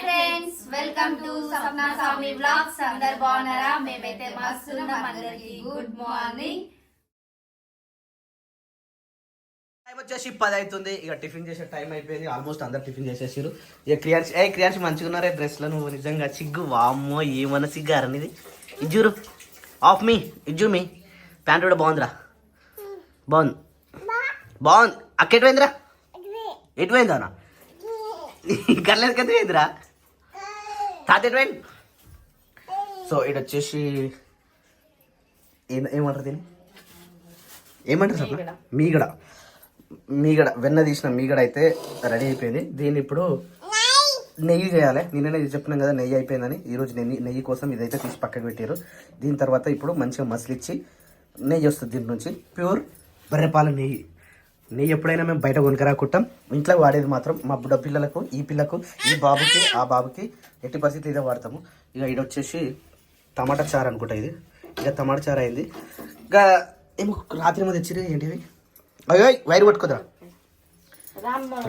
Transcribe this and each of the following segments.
Friends welcome to Sapna Swami vlogs అందరు బాగున్నారా? మేమైతే మస్తున్నాం అందరికి. గుడ్ మార్నింగ్ టైం వచ్చేసి పది అవుతుంది. ఇక టిఫిన్ చేసే టైం అయిపోయింది. ఆల్మోస్ట్ అందరు టిఫిన్ చేసేసారు ఇక క్రియాన్స్ ఏ క్రియాన్స్ మంచిగా ఉన్నారే డ్రెస్లో నువ్వు నిజంగా సిగ్గు. వామ్మో ఏమన్నా సిగ్గారు ఇది ఇజ్జూరు ఆఫ్ మీ ఇజ్జు మీ. ప్యాంట్ కూడా బాగుందిరా. బాగుంది. బాగుంది. అక్క ఎటువైందిరా? ఎటువైందా అన్న? కర్లేదు కదా పోయిందిరా? సో ఇటు వచ్చేసి ఏం- ఏమంటారు దీన్ని? ఏమంటారు సప్న మీగడ. మీగడ. వెన్న తీసిన మీగడ అయితే రెడీ అయిపోయింది. దీన్ని ఇప్పుడు నెయ్యి చేయాలి. నిన్ననే చెప్పినాం కదా నెయ్యి అయిపోయిందని. ఈరోజు నెయ్యి నెయ్యి కోసం ఇదైతే తీసి పక్కకు పెట్టారు దీని తర్వాత ఇప్పుడు మంచిగా మసిలిచ్చి నెయ్యి వస్తుంది దీని నుంచి. ప్యూర్ బర్రెపాల నెయ్యి. నెయ్యి ఎప్పుడైనా మేము బయట కొనుకరాకుంటాం ఇంట్లో వాడేది మాత్రం మా బుడ్డ పిల్లలకు ఈ పిల్లకు ఈ బాబుకి ఆ బాబుకి ఎట్టి పరిస్థితి ఇదే వాడతాము. ఇక ఇది వచ్చేసి టమాటా చారు అనుకుంటా ఇది. ఇక టమాటా చారు అయింది. ఇంకా ఏమో రాత్రి ఏమో తెచ్చిరే ఏంటివి? అయ్యో వైర్ పట్టుకోదా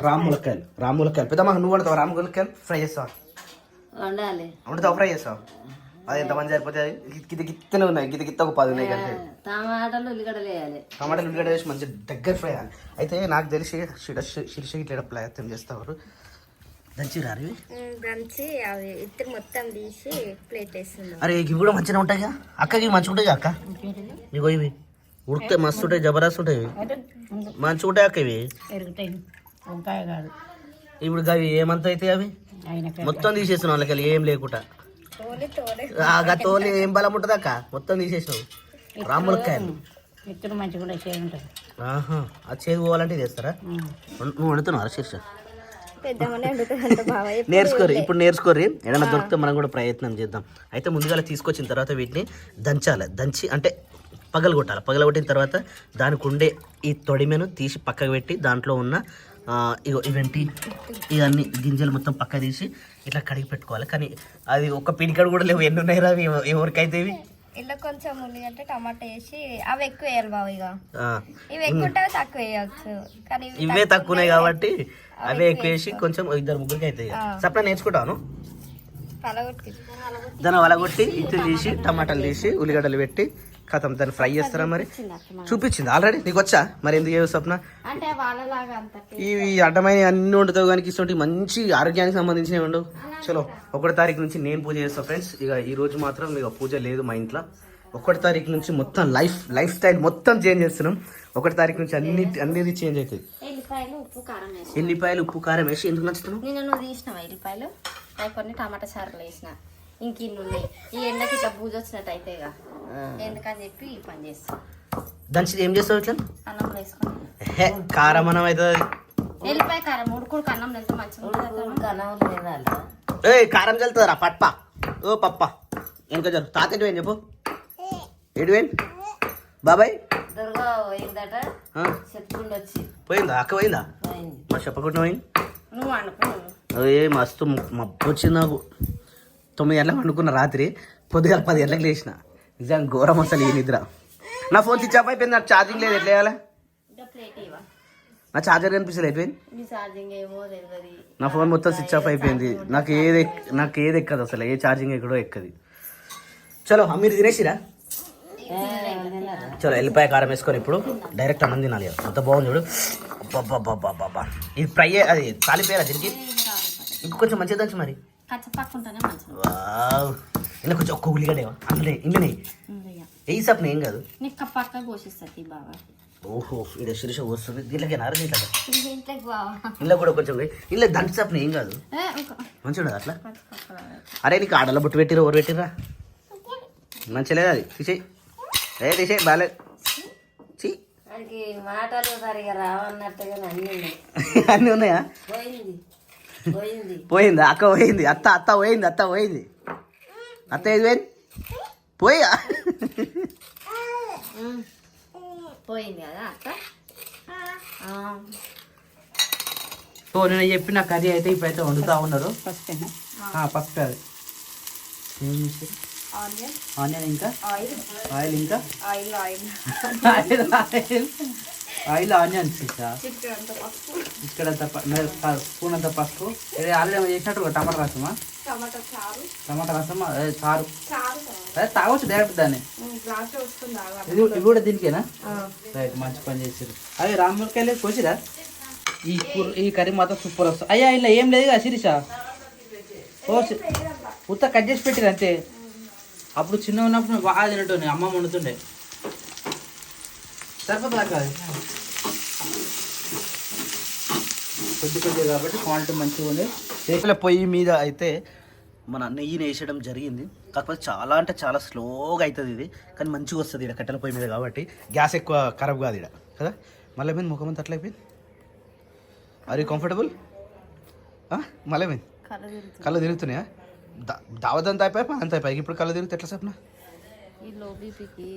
రామ్ ములక్కాయలు రామ్ ములక్కాయలు. పెద్దమ్మ నువ్వు వండుతావు? రామ్ ములక్కాయలు ఫ్రై చేస్తావా? వండుతావు? ఫ్రై చేస్తావు? అది ఎంతమంది సరిపోతే గిత్త గిత్తనే ఉన్నాయి. గిత్త గిత్త ఒక పది ఉన్నాయి కలిపి టమాటాలు ఉల్లిగడ్డలు వేయాలి. టమాటాలు ఉల్లిగడ్డ వేసి మంచి దగ్గర ఫ్రై అవ్వాలి అయితే నాకు తెలిసి శిరీష ఇట్లా ప్రయత్నం చేస్తారు దంచి రారు? దంచి అవి ఇద్దరు మొత్తం తీసి ప్లేట్ వేస్తున్నాం అరే ఇవి కూడా మంచిగా ఉంటాయిగా అక్కకి మంచిగా ఉంటాయి అక్క? ఇగో ఇవి. ఉడికితే మస్తు ఉంటాయి జబర్దస్త్ ఉంటాయి మంచిగా ఉంటాయి అక్క ఇవి? కాదు. ఇప్పుడు అవి ఏమంత అయితే అవి? మొత్తం తీసేసిన వాళ్ళకి ఏం లేకుండా. ఆ తోలి. ఏం బలం ఉంటుంది అక్క? మొత్తం తీసేసినావు. రాములకాయలు. ఇద్దరు మంచిగా కూడా ఉంటుంది. ఆహా అది చేదు పోవాలంటే చేస్తారా నువ్వు వండుతున్నావు శీర్ష? నేర్చుకోరు ఇప్పుడు నేర్చుకోరు ఏదైనా దొరికితే మనం కూడా ప్రయత్నం చేద్దాం. అయితే ముందుగా తీసుకొచ్చిన తర్వాత వీటిని దంచాలి. దంచి అంటే పగలగొట్టాలి పగలగొట్టిన తర్వాత దానికి ఉండే ఈ తొడిమెను తీసి పక్కకు పెట్టి దాంట్లో ఉన్న ఆ, ఇగో ఇవేంటి? ఇవన్నీ గింజలు మొత్తం పక్క తీసి ఇట్లా కడిగి పెట్టుకోవాలి. కానీ అది ఒక పిడికడు కూడా లేవు. ఎన్ని ఉన్నాయి రా ఎవరికైతే ఇవి? ఇలా కొంచెం ఉల్లిగడ్డ టమాటా వేసి అవి ఎక్కువ వేయాలి బావ ఇక ఇవి ఎక్కువ తక్కువ వేయచ్చు. కానీ ఇవి తక్కువ ఉన్నాయి కాబట్టి అవే ఎక్కువ వేసి కొంచెం ఇద్దరు ముగ్గురికి అవుతాయి సప్లై నేర్చుకుంటాను దాన్ని వలగొట్టి ఇత్తులు తీసి టమాటాలు తీసి ఉల్లిగడ్డలు పెట్టి కథం దాన్ని ఫ్రై చేస్తారా మరి? చూపించింది ఆల్రెడీ నీకు వచ్చా? మరి ఎందుకు చేయవు స్వప్న? ఇవి అడ్డమైన అన్ని వండుతావు కానీ ఇటువంటి మంచి ఆరోగ్యానికి సంబంధించినవి ఉండవు చలో ఒకటి తారీఖు నుంచి నేను పూజ చేస్తా ఫ్రెండ్స్. ఇక ఈ రోజు మాత్రం ఇక పూజ లేదు మా ఇంట్లో. ఒకటి తారీఖు నుంచి మొత్తం లైఫ్ లైఫ్ స్టైల్ మొత్తం చేంజ్ చేస్తున్నాం. ఒకటి తారీఖు నుంచి అన్ని అన్నిది చేంజ్ అవుతుంది ఎల్లిపాయలు ఉప్పు కారం వేసి ఎందుకు నచ్చుతున్నావు ఎల్లిపాయలు? కొన్ని టమాటా చారులు వేసిన. ఇంక ఇన్ని ఉన్నాయి ఈ ఎండకి ఇట్లా పూజ వచ్చినట్టు అయితే ఎందుకని చెప్పి ఈ పని చేస్తాం. దాని ఏం చేస్తావు ఇట్లా? అన్నం వేసుకొని. హే కారం అన్నం అవుతుంది. ఎల్లిపాయ కారం ఉడుకుడు అన్నం ఎంత మంచిగా ఏ కారం చల్లుతుందిరా పట్ప. ఓ పప్ప. ఇంకా జరు తాత ఎటువేం చెప్పు. ఎటువేం బాబాయ్. దుర్గా పోయిందట. ఆ, చెప్పుకుంటూ వచ్చి. పోయిందా? అక్క పోయిందా? పోయింది. మరి చెప్పకుండా పోయింది? నువ్వు అనుకో ఏ మస్తు మబ్బు వచ్చింది నాకు. తొమ్మిది గంటలకు అనుకున్న రాత్రి పొద్దుగాల పది గంటలకు లేచిన. నిజంగా ఘోరం అసలు ఈ నిద్ర. నా ఫోన్ స్విచ్ ఆఫ్ అయిపోయింది నాకు ఛార్జింగ్ లేదు ఎట్లా వేయాలి నా ఛార్జర్ కనిపిస్తుంది అయిపోయింది? నా ఫోన్ మొత్తం స్విచ్ ఆఫ్ అయిపోయింది. నాకు ఏది ఎక్- నాకు ఏది ఎక్కదు అసలు ఏ ఛార్జింగ్ ఎక్కడో ఎక్కది. చలో మీరు తినేసిరా? చలో ఎల్లిపాయ కారం వేసుకొని ఇప్పుడు డైరెక్ట్ అన్నం తినాలి. అంత బాగుంది చూడు. అబ్బబ్బబ్బబ్బబ్బబ్బా. ఇది ఫ్రై అది తాలిపోయారా దీనికి? ఇంకొంచెం కొంచెం మంచిగా దంచు మరి. కచ్చపక్కుంటేనే వావ్. ఇలా కొంచెం ఒక్క ఉల్లిగడ్డ ఇవ్వ. అందులో ఇందులో ఏ? సప్న ఏం కాదు. నీకు పక్క బాగా ఓహో ఇక్కడ శిరీష వస్తుంది దీంట్లోకి నారు దీంట్లో ఇంట్లో కూడా కొంచెం వేయి. ఇలా దంచి సప్న ఏం కాదు. మంచిగా ఉండదు అట్లా? అరే నీకు ఆడలో బుట్టు పెట్టిరా ఎవరు పెట్టిరా? మంచిగా లేదు అది? తీసేయి. ఏ తీసేయి బాగాలేదు. చీ. మాటలు సరిగా రావన్నట్టుగా అన్ని ఉన్నాయి. అన్నీ ఉన్నాయా? పోయింది. పోయింది. పోయింది? అక్క పోయింది. అత్త అత్త పోయింది అత్త పోయింది. అత్త ఏది పోయింది? పోయా? పోయింది కదా అక్క సో నేను చెప్పిన కర్రీ అయితే ఇప్పుడైతే వండుతా ఉన్నారు. ఫస్ట్ ఫస్ట్ అది. ఏం ఆనియన్. ఆనియన్ ఇంకా? ఆయిల్. ఆయిల్ ఇంకా? Oil oil. Oil oil. Oil onion Pisa ఇక్కడ స్పూన్ అంత పసుపు. ఇది ఆల్రెడీ చేసినట్టు టమాటా రసమా? టమాటా చారు. టమాటా రసం అదే చారు. అదే తాగొచ్చు డైరెక్ట్ దాన్ని. ఇది ఇవి కూడా దీనికేనా? రైట్ మంచి పని చేసారు అవి రామ్మకాయలు కోసిరా? ఈ కూర ఈ కర్రీ మాత్రం సూపర్ వస్తుంది. అయ్యా ఇలా ఏం లేదు శిరీష? ఓ ఉత్త కట్ చేసి పెట్టిరు అంతే. అప్పుడు చిన్న ఉన్నప్పుడు నేను బాగా తినట్టు అమ్మ వండుతుండే. సరిపోతుందా కాదు కొద్ది కొద్దిగా కాబట్టి క్వాంటిటీ మంచిగా ఉంది. రేపుల పొయ్యి మీద అయితే మన నెయ్యిని వేసడం జరిగింది. కాకపోతే చాలా అంటే చాలా స్లోగా అవుతుంది ఇది. కానీ మంచిగా వస్తుంది ఇక్కడ కట్టెల పొయ్యి మీద కాబట్టి. గ్యాస్ ఎక్కువ ఖరాబ్ కాదు ఇక్కడ కదా? మళ్ళీ ఏమైంది ముఖం అంతా అట్లా అయిపోయింది? యూ కంఫర్టబుల్ మళ్ళీ ఏమైంది కళ్ళ తిరుగుతున్నాయా. దా- దావత్ అంతా అయిపోయి? అంతా అయిపోయి? ఇప్పుడు కళ్ళు తిరిగితే ఎట్లా చెప్పిన? ఈ లో బీపీకి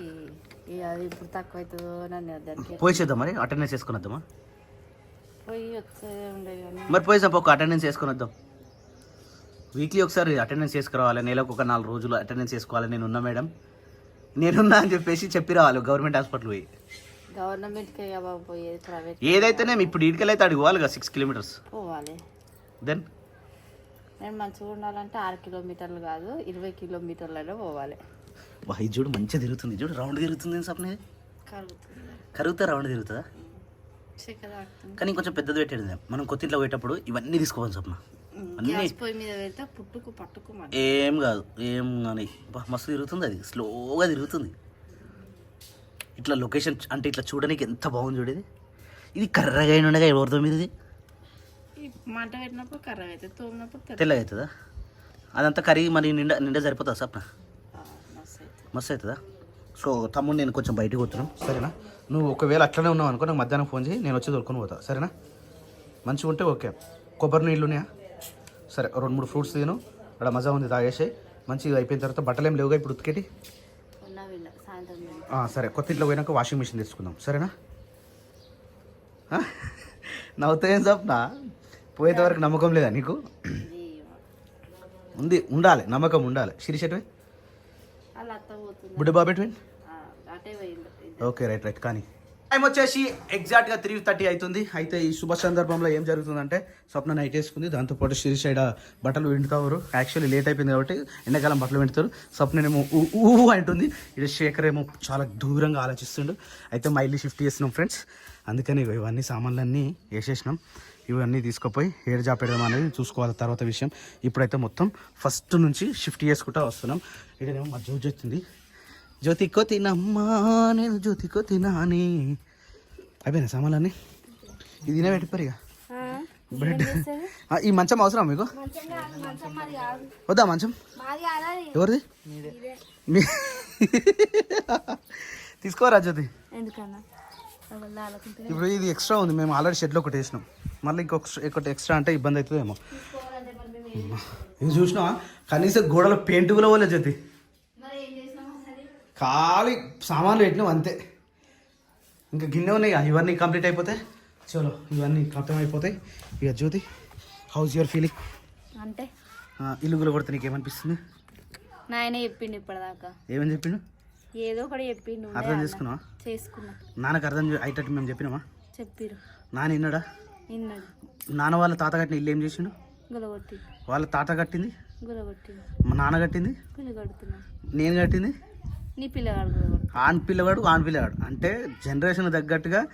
అది ఇప్పుడు తక్కువ అవుతుందో నన్ను దానికి పోయేసేద్దాం మరి అటెండెన్స్ చేసుకుని వద్దామా పోయి కానీ మరి పోయేసాం ఒక అటెండెన్స్ చేసుకుని వద్దాం వీక్లీ ఒకసారి అటెండెన్స్ చేసుకురావాలి నెలకు ఒక నాలుగు రోజులు అటెండెన్స్ చేసుకోవాలి నేను ఉన్నా మేడం. నేనున్నా అని చెప్పేసి చెప్పి రావాలి గవర్నమెంట్ హాస్పిటల్ పోయి. గవర్నమెంట్కి బాబు పోయేది ప్రైవేట్ ఏదైతేనే ఇప్పుడు ఇటుకెళ్ళి అయితే అడిగి పోవాలి కదా సిక్స్ కిలోమీటర్స్ పోవాలి. దెన్ నేను మంచిగా ఉండాలంటే ఆరు కిలోమీటర్లు కాదు ఇరవై కిలోమీటర్లలో పోవాలి. వా ఇది చూడు మంచిగా తిరుగుతుంది. చూడు రౌండ్ తిరుగుతుంది అని సప్నే కరుగుతా రౌండ్ తిరుగుతుందా? కానీ కొంచెం పెద్దది పెట్టేది మనం కొత్తింట్లో పోయేటప్పుడు ఇవన్నీ తీసుకోవాలి మంట. ఏం కాదు. ఏం కానీ. మస్తు తిరుగుతుంది అది. స్లోగా తిరుగుతుంది. ఇట్లా లొకేషన్ అంటే ఇట్లా చూడడానికి ఎంత బాగుంది చూడేది ఇది. కర్రగా అయిన ఉండగా ఎవరితో మీద ఇది మంట పెట్టినప్పుడు కర్ర అవుతుంది తోమినప్పుడు తెల్ల తెల్లగా అవుతుందా? అదంతా కరిగి మరి నిండా నిండా సరిపోతుందా సప్న మస్తు అవుతుంది సో తమ్ముడు నేను కొంచెం బయటికి పోతున్నాను సరేనా? నువ్వు ఒకవేళ అట్లనే ఉన్నావు అనుకో నాకు మధ్యాహ్నం ఫోన్ చేయి నేను వచ్చి దొరుకుని పోతా. సరేనా? మంచిగా ఉంటే ఓకే. కొబ్బరి నీళ్ళు ఉన్నాయా? సరే రెండు మూడు ఫ్రూట్స్ తిను. అక్కడ మజా ఉంది తాగేసాయి. మంచిగా అయిపోయిన తర్వాత బట్టలు లేవుగా ఇప్పుడు ఉతికేటి? సరే. కొత్త ఇంట్లో పోయినాక వాషింగ్ మిషన్ తెచ్చుకుందాం. సరేనా? ఆ? నవ్వుతా ఏం చెప్పనా పోయేంత వరకు నమ్మకం లేదా నీకు? ఉంది ఉండాలి. నమ్మకం ఉండాలి. శిరీషెట్వే బుడ్డి పోయిండు? ఓకే రైట్ రైట్ కానీ. టైం వచ్చేసి ఎగ్జాక్ట్గా త్రీ థర్టీ అవుతుంది అయితే ఈ శుభ సందర్భంలో ఏం జరుగుతుందంటే స్వప్న నైట్ వేసుకుంది. దాంతోపాటు శిరీష్ సైడ్ బట్టలు వింటుతారు యాక్చువల్లీ లేట్ అయిపోయింది కాబట్టి ఎండాకాలం బట్టలు వింటుతారు స్వప్నేమో ఊ ఊ అంటుంది. ఇది శేఖర్ ఏమో చాలా దూరంగా ఆలోచిస్తుండు. అయితే మా ఇల్లు షిఫ్ట్ చేస్తున్నాం ఫ్రెండ్స్ అందుకని ఇవన్నీ సామాన్లన్నీ వేసేసినాం. ఇవన్నీ తీసుకుపోయి ఏడు జాపెడదాం అనేది చూసుకోవాలి తర్వాత విషయం. ఇప్పుడైతే మొత్తం ఫస్ట్ నుంచి షిఫ్ట్ చేసుకుంటూ వస్తున్నాం. ఇక్కడేమో మా జ్యోతి వచ్చింది. జ్యోతికో తినమ్మా నేను జ్యోతికో తినాని అయిపోయినా సామాన్లన్నీ? ఇది తినే ఇక బెడ్ ఆ, ఈ మంచం అవసరం మీకు? వద్దా మంచం? ఎవరిది? మీ తీసుకోరా జ్యోతి? ఎందుకన్నా? ఇప్పుడు ఇది ఎక్స్ట్రా ఉంది. మేము ఆల్రెడీ షెడ్లో ఒకటి వేసినాం మళ్ళీ ఇంకొక ఇంకొకటి ఎక్స్ట్రా అంటే ఇబ్బంది అవుతుందేమో. ఇది చూసినావా? కనీసం గోడలో పెయింట్ కూడా పోలే జ్యోతి. ఖాళీ సామాన్లు పెట్టినాం అంతే. ఇంకా గిన్నె ఉన్నాయి. ఇవన్నీ కంప్లీట్ అయిపోతే చలో ఇవన్నీ ఖతం అయిపోతాయి. ఇక జ్యోతి హౌస్ యువర్ ఫీలింగ్ అంటే? ఇల్లు కూడా కొడితే నీకు ఏమనిపిస్తుంది నాయన చెప్పిండు ఇప్పటిదాకా. ఏమని చెప్పిండు? ఏదో ఒకటి చెప్పిండు అర్థం. చేసుకున్నావా? చేసుకున్నా. నాన్నకు అర్థం అయ్యేటట్టు మేము చెప్పినామా? చెప్పిరు. నాన్న విన్నాడా నిన్నడు నాన్న వాళ్ళ తాత కట్టిన ఇల్లు ఏం చేసిండు? గులగొట్టి. వాళ్ళ తాత కట్టింది? గులగొట్టి. మా నాన్న కట్టింది? నేను కట్టింది? నీ పిల్లగాడు గులగొట్టి ఆన్ పిల్లగాడు ఆన్ పిల్లగాడు. అంటే జనరేషన్ తగ్గట్టుగా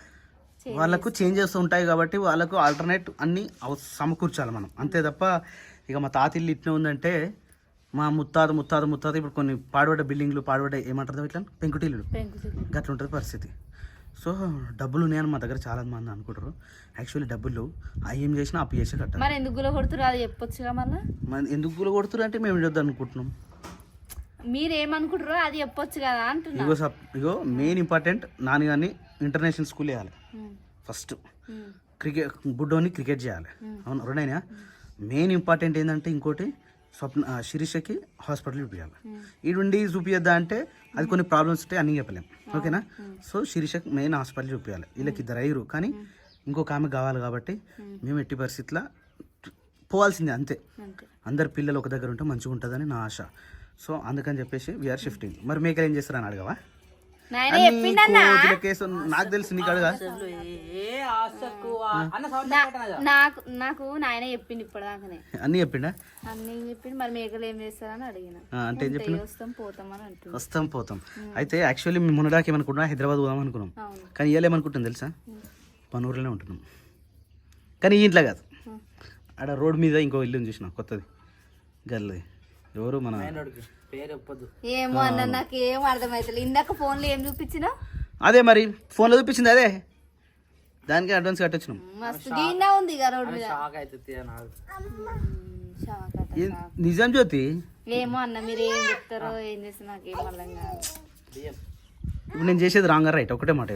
వాళ్ళకు చేంజెస్ ఉంటాయి కాబట్టి వాళ్ళకు ఆల్టర్నేట్ అన్ని సమకూర్చాలి మనం. అంతే తప్ప ఇక మా తాత ఇల్లు ఇట్లా ఉందంటే మా ముత్తాత ముత్తాత ముత్తాత ఇప్పుడు కొన్ని పాడుబడ్డ బిల్డింగ్లు పాడుబడ్డ ఏమంటారు ఇట్లా? పెంకుటిల్లు. గట్ల ఉంటుంది పరిస్థితి. సో డబ్బులు ఉన్నాయని మా దగ్గర చాలా మంది అనుకుంటారు. యాక్చువల్లీ డబ్బులు అవి ఏం చేసినా అప్పు చేసి కట్టాలి. మరి ఎందుకు గులగొడుతురు అది చెప్పొచ్చుగా మళ్ళా? ఎందుకు గుల కొడుతున్నారు అంటే మేము చూద్దాం అనుకుంటున్నాం. మీరు ఏమనుకుంటారో అది చెప్పొచ్చు కదా అంటున్నా. ఇగో సప్ ఇగో మెయిన్ ఇంపార్టెంట్ నాని కానీ ఇంటర్నేషనల్ స్కూల్ వేయాలి. ఫస్ట్ క్రికెట్ బుడ్డోని క్రికెట్ చేయాలి. అవును రెండైనా మెయిన్ ఇంపార్టెంట్ ఏంటంటే ఇంకోటి స్వప్న శిరీషకి హాస్పిటల్ చూపించాలి ఈడుండి చూపించద్దా అంటే అది కొన్ని ప్రాబ్లమ్స్ ఉంటాయి అన్నీ చెప్పలేం. ఓకేనా? సో శిరీషకి మెయిన్ హాస్పిటల్ చూపించాలి వీళ్ళకి ఇద్దరు అయ్యారు కానీ ఇంకొక ఆమె కావాలి కాబట్టి మేము ఎట్టి పరిస్థితుల్లో పోవాల్సిందే అంతే. అంతే. అందరు పిల్లలు ఒక దగ్గర ఉంటే మంచిగా ఉంటుందని నా ఆశ. సో అందుకని చెప్పేసి వీఆర్ షిఫ్టింగ్ మరి మేకలు ఏం చేస్తారని అడగవా? నాకు తెలుసు నీకు అడగా. ఏ ఆశకు అన్న సౌండ్ నా- నాకు నాకు నాయన చెప్పిండు ఇప్పటిదాకానే. అన్నీ చెప్పిండా? అన్ని చెప్పిండు మరి మేకలు ఏం చేస్తారని అడిగిన. అంటే ఏం వస్తాం పోతామని అంటుంది వస్తాం పోతాం. అయితే యాక్చువల్లీ మేము మొన్నడాకి ఏమనుకున్నా హైదరాబాద్ పోదాం అనుకున్నాం. కానీ ఇవాళ ఏమనుకుంటాం తెలుసా? పనూరులోనే ఉంటున్నాం. కానీ ఈ ఇంట్లో కాదు. ఆడ రోడ్ మీద ఇంకో ఇల్లు చూసిన కొత్తది. గల్లది. ఎవరు మన ఏమో అన్న నాకు ఏం అర్థమైతలేదు ఇందాక ఫోన్లో ఏం చూపించినా అదే మరి ఫోన్లో చూపించింది అదే. దానికి అడ్వాన్స్ కట్టొచ్చినాం. నిజం జ్యోతి? ఏమో అన్న మీరు ఏం చెప్తారో ఏం చేస్తే నాకు ఏం అర్థం కాదు. ఇప్పుడు నేను చేసేది రాంగ్ రైట్ ఒకటే మాట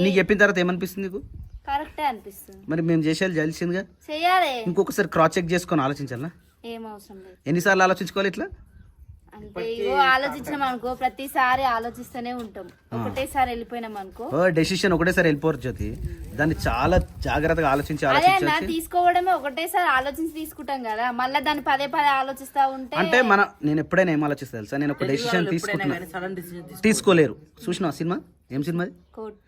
నీకు చెప్పిన తర్వాత ఏమనిపిస్తుంది నీకు? కరెక్టే అనిపిస్తుంది. మరి మేము చేసేది తెలిసిందిగా చెయ్యాలి ఇంకొకసారి క్రాస్ చెక్ చేసుకొని ఆలోచించాలా ఏం అవసరం లేదు. ఎన్నిసార్లు ఆలోచించుకోవాలి ఇట్లా? అంటే ఇగో ఆలోచించినాం అనుకో ప్రతిసారి ఆలోచిస్తూనే ఉంటాం. ఒకటేసారి వెళ్ళిపోయినాం అనుకో. ఓ డెసిషన్ ఒకటేసారి వెళ్ళిపోరు జ్యోతి. దాన్ని చాలా జాగ్రత్తగా ఆలోచించి అదే అన్న ఆలోచించి తీసుకోవడమే ఒకటేసారి ఆలోచించి తీసుకుంటాం కదా. మళ్ళీ దాన్ని పదే పదే ఆలోచిస్తా ఉంటే అంటే మన నేను ఎప్పుడైనా ఏం ఆలోచిస్తా తెలుసా? నేను ఒక డెసిషన్ తీసుకుంటున్నా సడన్ డిసిజన్ తీసుకోలేరు. చూసినావా సినిమా? ఏం సినిమాది కోట్. కోర్టుల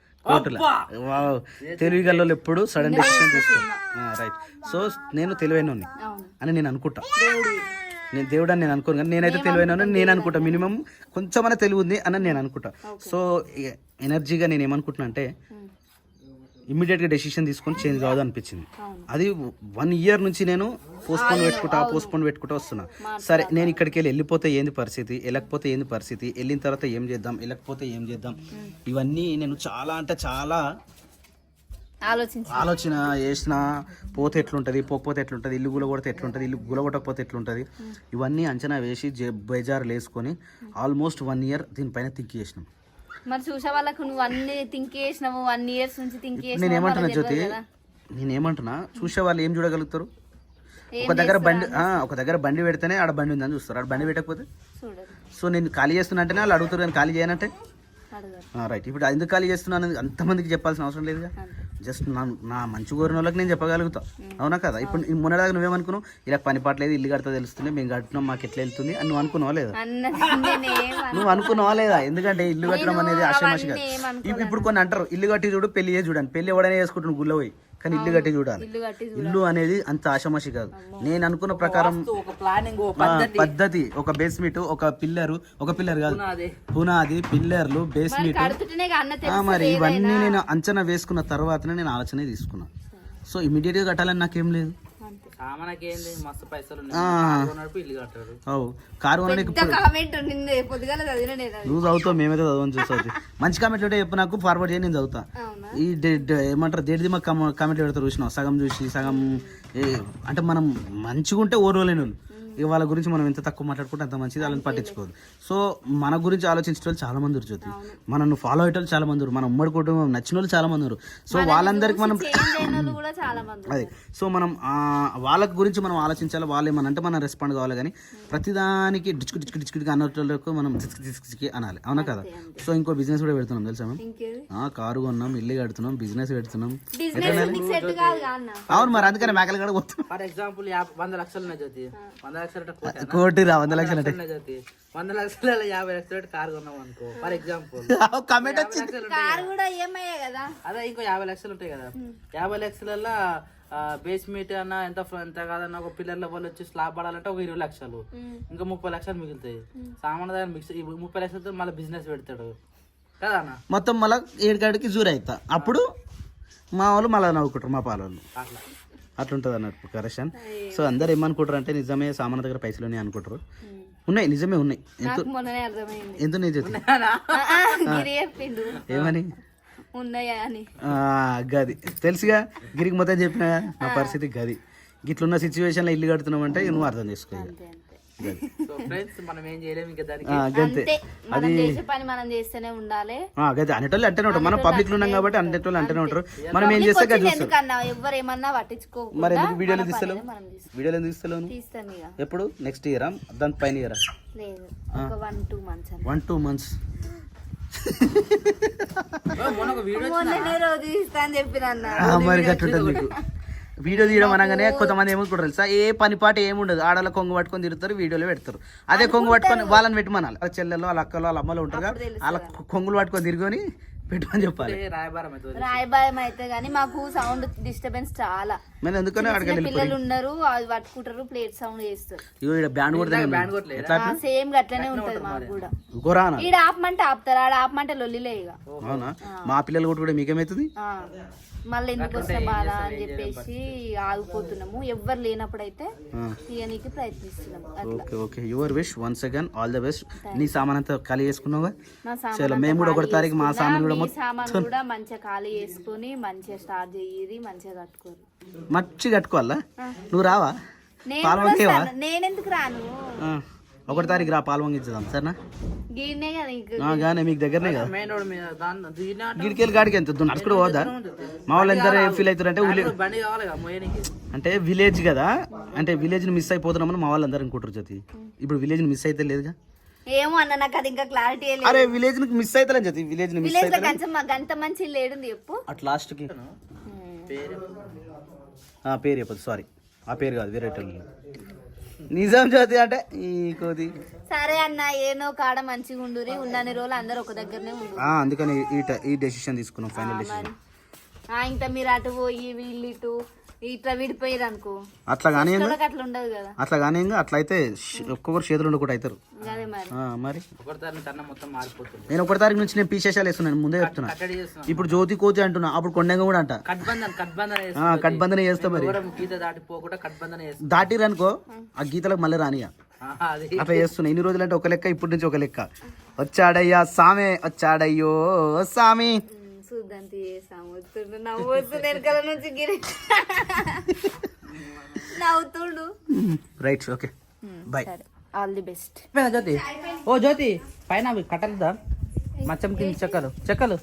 తెలివి గల్లోళ్ళు ఎప్పుడు సడన్ డెసిషన్ తీసుకోరు. రైట్ సో నేను తెలివైన అని నేను అనుకుంటా. నేను దేవుడు అని నేను అనుకోను కానీ నేనైతే తెలివైన నేను అనుకుంటా. మినిమం కొంచెమైనా తెలివి ఉంది అని నేను అనుకుంటా. సో ఎనర్జీగా నేను ఏమనుకుంటున్నా అంటే ఇమ్మీడియట్గా డెసిషన్ తీసుకొని చేంజ్ కావద్దు అనిపించింది. అది వన్ ఇయర్ నుంచి నేను పోస్ట్పోన్ పెట్టుకుంటా పోస్ట్పోన్ పెట్టుకుంటా వస్తున్నా. సరే నేను ఇక్కడికి వెళ్ళి వెళ్ళిపోతే ఏంది పరిస్థితి వెళ్ళకపోతే ఏంది పరిస్థితి వెళ్ళిన తర్వాత ఏం చేద్దాం వెళ్ళకపోతే ఏం చేద్దాం? ఇవన్నీ నేను చాలా అంటే చాలా ఆలోచన చేసిన పోతే ఎట్లుంటుంది పోకపోతే ఎట్లుంటుంది ఇల్లు గులగొడితే ఎట్లుంటుంది ఇల్లు గులగొట్టకపోతే ఎట్లుంటుంది? ఇవన్నీ అంచనా వేసి బేజారులు వేసుకొని ఆల్మోస్ట్ వన్ ఇయర్ దీనిపైన థింక్ చేసినాం. మరి చూసే వాళ్ళకు నువ్వు అన్ని థింక్ చేసినావు వన్ ఇయర్స్ నుంచి థింక్ నేను ఏమంటున్నా జ్యోతి? నేను ఏమంటున్నా? చూసే వాళ్ళు ఏం చూడగలుగుతారు? ఒక దగ్గర బండి ఒక దగ్గర బండి పెడితేనే ఆడ బండి ఉందని చూస్తారు. ఆడ బండి పెట్టకపోతే? సో నేను ఖాళీ చేస్తున్నా అంటేనే వాళ్ళు అడుగుతారు కానీ ఖాళీ చేయనంటే? రైట్ ఇప్పుడు ఎందుకు ఖాళీ చేస్తున్నాను? అనేది అంతమందికి చెప్పాల్సిన అవసరం లేదుగా. జస్ట్ నా నా మంచి కోరిన వాళ్ళకి నేను చెప్పగలుగుతా. అవునా కదా? ఇప్పుడు మొన్నదాకా నువ్వేమనుకున్నావు? ఇలా పని పాటలేదు ఇల్లు కడతా తెలుస్తుంది మేము కట్టినాం మాకు ఎట్లా వెళ్తుంది అని నువ్వు అనుకున్నావా లేదా? నువ్వు అనుకున్నావా లేదా? ఎందుకంటే ఇల్లు కట్టడం అనేది ఆశామాషి కాదు. ఇప్పుడు కొన్ని అంటారు ఇల్లు కట్టి చూడు పెళ్ళి చూడండి పెళ్ళి ఎవడైనా చేసుకుంటున్నాడు గుళ్ళ పోయి. కానీ ఇల్లు కట్టి చూడాలి. ఇల్లు అనేది అంత ఆశామాషి కాదు. నేను అనుకున్న ప్రకారం పద్ధతి. ఒక బేస్మెంట్ ఒక పిల్లరు ఒక పిల్లర్ కాదు. పునాది. పిల్లర్లు బేస్మెంట్ మరి ఇవన్నీ నేను అంచనా వేసుకున్న తర్వాతనే నేను ఆలోచన తీసుకున్నా. సో ఇమీడియట్గా కట్టాలని నాకేం లేదు. ఏంది మస్తు పైసలు ఇల్లు కట్టారు. అవు కారు కొనడానికి పెద్ద కామెంట్ నిన్న పొద్దుగాల చదివిన నేను అది. నువ్వు చదువుతావు మేమైతే చదవని మంచి కామెంట్ ఉంటే చెప్పు నాకు ఫార్వర్డ్ చేయి నేను చదువుతా. అవునా? ఈ ఏమంటారు? దేడిది మాకు కామెంట్ పెడతారు చూసినావు? సగం చూసి సగం ఏ- అంటే మనం మంచిగా ఉంటే ఓర్వలేని వాళ్ళు. వాళ్ళ గురించి మనం ఎంత తక్కువ మాట్లాడుకుంటే అంత మంచిది వాళ్ళని పట్టించుకోదు. సో మన గురించి ఆలోచించే వాళ్ళు చాలా మంది జ్యోతి. మనల్ని ఫాలో అయ్యే వాళ్ళు చాలా మంది ఉన్నారు. మన ఉమ్మడి కుటుంబం నచ్చిన వాళ్ళు చాలా మంది ఉన్నారు. సో వాళ్ళందరికీ మనం అదే. సో మనం ఆ, వాళ్ళ గురించి మనం ఆలోచించాలి? వాళ్ళు ఏమన్నా అంటే మనం రెస్పాండ్ కావాలి కానీ ప్రతిదానికి డిచ్కు డిచ్కు డిచ్కుడికి అన్నట్లకు మనం దిస్క్ దిస్క్ అనాలి. అవునా కదా? సో ఇంకో బిజినెస్ కూడా పెడుతున్నాం తెలుసా మేము కారు కొన్నాం ఇల్లు కడుతున్నాం బిజినెస్ పెడుతున్నాం. బిజినెస్ నీకు సెట్ కాదు కా అన్న. అవును మరి అందుకని మేకలు కూడా పోతున్నాం ఫర్ ఎగ్జాంపుల్ వంద లక్షలు ఉన్నాయి జ్యోతి. వంద లక్షలు అంటే కోటి కోటి రా వంద లక్షలు అంటే. వంద లక్షల యాభై లక్షలు కారు కొన్నాం అనుకో. For example. కమెంట్ వచ్చింది. కారు కూడా ఈఎంఐ కదా? అదే ఇంకో యాభై లక్షలు ఉంటాయి కదా. యాభై లక్షలలో బేస్మెంట్ అన్న ఎంత ఎంత కాదన్న ఒక పిల్లర్ల వాళ్ళు వచ్చి స్లాబ్ పడాలంటే ఒక ఇరవై లక్షలు. ఇంకా ముప్పై లక్షలు మిగులుతాయి. సామాన్ దగ్గర మిక్స్ ముప్పై లక్షలతో మళ్ళీ బిజినెస్ పెడతాడు. కదా అన్న? మొత్తం మళ్ళీ ఏడుకాడికి జూర్ అవుతా అప్పుడు మా వాళ్ళు మళ్ళీ నవ్వుకుంటారు మా పాలోళ్ళు అట్లా. అట్లుంటుంది అన్నట్టు కరెక్షన్ సో అందరు ఏమనుకుంటారు అంటే నిజమే సామాన్ దగ్గర పైసలు ఉన్నాయి అనుకుంటారు. ఉన్నాయి నిజమే ఉన్నాయి. ఎంత నేను చెప్తాను ఏమని? గది. తెలుసుగా? గిరికి మొత్తం చెప్పిన? నా పరిస్థితి గది. గిట్లున్న సిచ్యువేషన్లో ఇల్లు కడుతున్నామంటే నువ్వు అర్థం చేసుకో ఇక. అంతే అంతే. గది సో ఫ్రెండ్స్ మనం ఏం చేయలేము ఇంకా దానికి. గంతే. మనం చేసే పని మనం చేస్తేనే ఉండాలి. ఆ, గది అనేటోళ్ళు అంటేనే ఉంటారు. మనం పబ్లిక్లో ఉన్నాం కాబట్టి అనేటోళ్ళు అంటేనే ఉంటారు. మనం ఏం చేస్తే గది చూస్తారు. ఎందుకన్నా? ఎవరు ఏమన్నా పట్టించుకోకుండా మరి ఎందుకు వీడియోలు మన తీస్తలేవు? వీడియోలు ఎందుకు తీస్తలేవు? నువ్వు? తీస్తాం ఇక. ఎప్పుడు? నెక్స్ట్ ఇయరా దాని పైన ఇయరా లేదు. ఒక మంత్స్ వన్ టూ మంత్స్ మొన్న ఒక వీడియో మొన్ననే రోజు తీస్తా అని చెప్పిన అన్న. మరి గట్టుంటుంది మీకు వీడియో తీయడం అనగానే కొంతమంది ఏమనుకుంటారు తెలుసా? ఏ పని పాట ఏముండదు. ఆడవాళ్ళ కొంగు పట్టుకొని తిరుగుతారు వీడియోలో పెడతారు. అదే కొంగు పట్టుకొని వాళ్ళని పెట్టమనాలి. వాళ్ళ చెల్లెలు వాళ్ళ అక్కలు వాళ్ళ అమ్మలు ఉంటారు వాళ్ళ కొంగులు పట్టుకొని తిరిగి పెట్టమని చెప్పాలి. రాయబారం అయితే గానీ మాకు సౌండ్ డిస్టర్బెన్స్ చాలా. మేము ఎందుకని పిల్లలు ఉన్నారు అది పట్టుకుంటారు ప్లేట్ సౌండ్ చేస్తారు. ఇగో ఈడ బ్యాండ్ కొడితే బ్యాండ్ కొట్టలేదు? ఎట్లా సేమ్ గట్లనే ఉంటది మాకు కూడా. గోరానా ఈడ ఆపమంటే ఆపుతారు ఆడ ఆపమంటే లొల్లిలే ఇక అవునా? మా పిల్లలు కూడా మీకేమవుతుంది ఆ, మళ్ళీ ఎందుకు వస్తే బాధ అని చెప్పేసి ఆగిపోతున్నాము. ఎవ్వరు లేనప్పుడు అయితే తీయనీకి ప్రయత్నిస్తున్నాము okay okay. Your wish once again. All the best. నీ సామాన్ అంతా ఖాళీ చేసుకున్నావా? చలో మేము కూడా ఒకటి తారీఖు మా సామాన్ కూడా సామాన్ కూడా మంచిగా ఖాళీ చేసుకొని మంచిగా స్టార్ట్ చెయ్యి మంచిగా కట్టుకోరు. మర్చి కట్టుకోవాలా? నువ్వు రావా? నేను. నేనెందుకు రాను? ఒకటి తారీఖు రా పాలు వంగించుదాం సరేనా? గీనే మీకు దగ్గరనే కదా. మెయిన్ రోడ్ మీద దాని దీని ఆట గిడికెళ్ళి గాడికి ఎంత నడుచుకుంటూ పోదా? మా వాళ్ళు ఎంత ఫీల్ అవుతారంటే మోయనికి అంటే విలేజ్ కదా అంటే విలేజ్ని మిస్ అయిపోతున్నామని మా వాళ్ళు అందరూ అనుకుంటారు జ్యోతి. ఇప్పుడు విలేజ్ని మిస్ అయితే లేదుగా? ఏమో అన్న నాకు అది ఇంకా క్లారిటీ లేదు. అరే విలేజ్ని మిస్ అవుతలే జ్యోతి. విలేజ్ని మిస్ విలేజ్లో మంచి లేడుంది చెప్పు. అట్ లాస్ట్కి. పేరు ఆ పేరు చెప్పదు సారీ ఆ పేరు కాదు వేరే నిజం జ్యోతి అంటే ఈ కోది సరే అన్న ఏనో కాడ మంచిగా ఉండురి. ఉన్నన్ని రోజులు అందరు ఒక దగ్గరనే ఉండు. ఆ, అందుకని ఈ ఈ డెసిషన్ తీసుకున్నాం ఫైనల్ డెసిషన్ ఆ, ఇంకా మీరు అటు పోయి వీళ్ళు ఇటు ఇట్లా విడిపోయారు అనుకో. అట్లా కానీ అట్లా ఉండదు కదా. అట్లా కానీ అట్లా అయితే ఒక్కొక్కరు చేతులు ఉండకుండా అవుతారు. మరి. నేను ఒకటి తారీఖు నుంచి నేను పీసేషాలు వేస్తున్నాను ముందే చెప్తున్నా. ఇప్పుడు జ్యోతి కోతి అంటున్నా అప్పుడు కొండంగా కూడా అంట. కట్బంధన్ చేస్తా మరి. చేస్తాం దాటిరనుకో ఆ గీతలకు మళ్ళీ రానియా అట్లా చేస్తున్నా. ఇన్ని రోజులు అంటే ఒక లెక్క ఇప్పటి నుంచి ఒక లెక్క. వచ్చాడయ్యా సామే వచ్చాడయ్యో సామి. తీయేసాము వస్తుండు నవ్వుతుంది వెనకాల నుంచి Giri. నవ్వుతుండు. Right okay. Bye all the best Jyothi. ఓ జ్యోతి. పైన అవి కట్టలుదా? మచ్చం కింద చెక్కలు. చెక్కలు.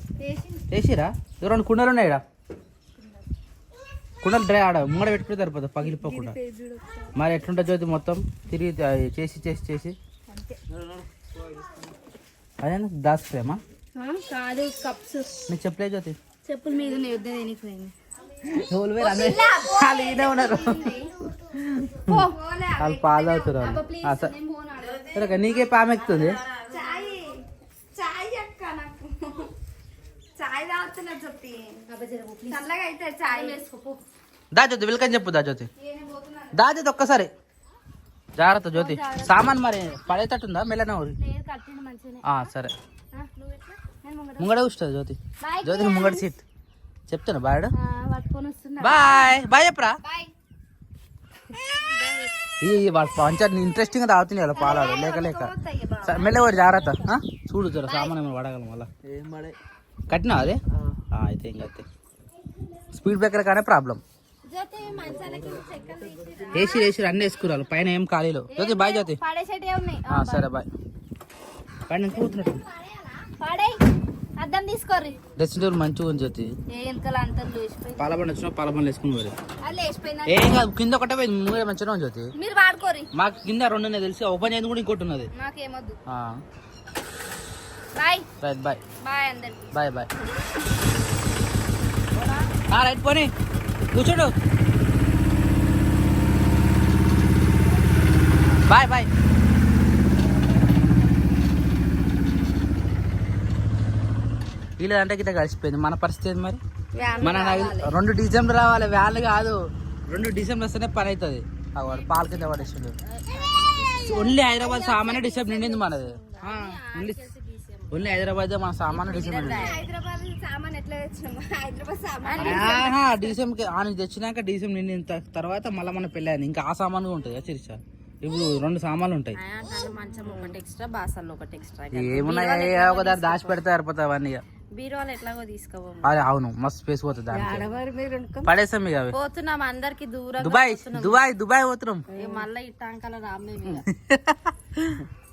వేసిరా? రెండు కుండలు ఉన్నాయి ఈడ కుండలు డ్రై ఆడ ముంగడ పెట్టుకుంటే సరిపోతుంది పగిలిపోకుండా. మరి ఎట్లుంటుంది జ్యోతి మొత్తం? తిరిగి చేసి చేసి చేసి. అదే దాచిపోయామా కాదు కప్స్. నీకు చెప్పలే జ్యోతి. చెప్పుల మీద నీ యుద్ధం దేనికిపోయింది వేరు అందరూ వాళ్ళు ఈయనే ఉన్నారు. వాళ్ళు పాలు అవుతారు వాళ్ళు నీకే చాయ్ వేసుకో దా జ్యోతి వెల్కమ్ చెప్పు దా జ్యోతి. దా జ్యోతి ఒక్కసారి. జాగ్రత్త జ్యోతి. సామాన్ మరి పడేటట్టుందా? మెల్లన సరే. ముంగడ కూర్చుంటుంది జ్యోతి. జ్యోతి ముంగడ సీట్. చెప్తాను బాయ్ బాయ్. బాయ్ చెప్పరా? బాయ్ ఈ పంచాయతీ ఇంట్రెస్టింగ్గా తాగుతుంది కదా పాలాడు. లేక లేక. సరే, మెల్ల వాడు జాగ్రత్త ఆ? చూడు జర సామాన్ ఏమైనా పడగలం మళ్ళా. కట్టినా అదే? ఆ, అయితే ఇంకా అయితే. స్పీడ్ బ్రేకర్ కానీ ప్రాబ్లం వేసి వేసి అన్నీ వేసుకురాలు. పైన ఏం ఖాళీలో. జ్యోతి బాయ్ జ్యోతి. సరే బాయ్. పైన కూర్చున్నట్టు. డ్రెస్సింగ్ టేబుల్ మంచిగా ఉంది జ్యోతి. ఏ పాలబండి వచ్చినా పాలబండి వేసుకుని మరి అది లేచిపోయింది? ఏం కాదు కింద ఒకటే పోయింది మంచిగా ఉంది జ్యోతి. మీరు వాడుకోరి మాకు కింద రెండు ఉన్నాయి తెలిసి ఓపెన్ చేయండి కూడా ఇంకోటి ఉన్నది. నాకేమొద్దు బాయ్. Right bye. బాయ్ అందరికి. Bye bye. ఆ, రైట్ పోనీ. కూర్చోడు. Bye bye. వీళ్ళదంటే గిట్ట కలిసిపోయింది. మన పరిస్థితి ఏంది మరి? మన రెండు డిసెంబర్ రావాలి వ్యాన్లు కాదు. రెండు డిసెంబర్ వస్తేనే పని అవుతుంది పాల కింద పడేసిండు. ఓన్లీ హైదరాబాద్ సామాన్య డిసెంబర్ నిండింది మనది. ఓన్లీ హైదరాబాద్ మన సామాన్య డిసెంబర్ డీసీఎంకి ఆయన తెచ్చినాక డీసీఎం నిండిన తర్వాత మళ్ళీ మన పెళ్ళి అయింది ఇంకా ఆ సామాన్లు ఉంటాయి చిరిచా? ఇప్పుడు రెండు సామాన్లు ఉంటాయి. దాంట్లో మంచం ఒకటి ఎక్స్ట్రా బాసల్లో ఒకటి ఎక్స్ట్రా ఏమున్నాయి? ఒక దారి దాచి పెడితే సరిపోతాయి అవన్నీ. బీరువాలు ఎట్లాగో తీసుకోబో అదే అవును మస్తు స్పేస్ పోతుంది దానికి. పడేస్తాం ఇక పోతున్నాం అందరికి దూరం దుబాయ్ దుబాయ్ దుబాయ్ పోతున్నాం. మళ్ళీ ఇట్టాంకాల రామే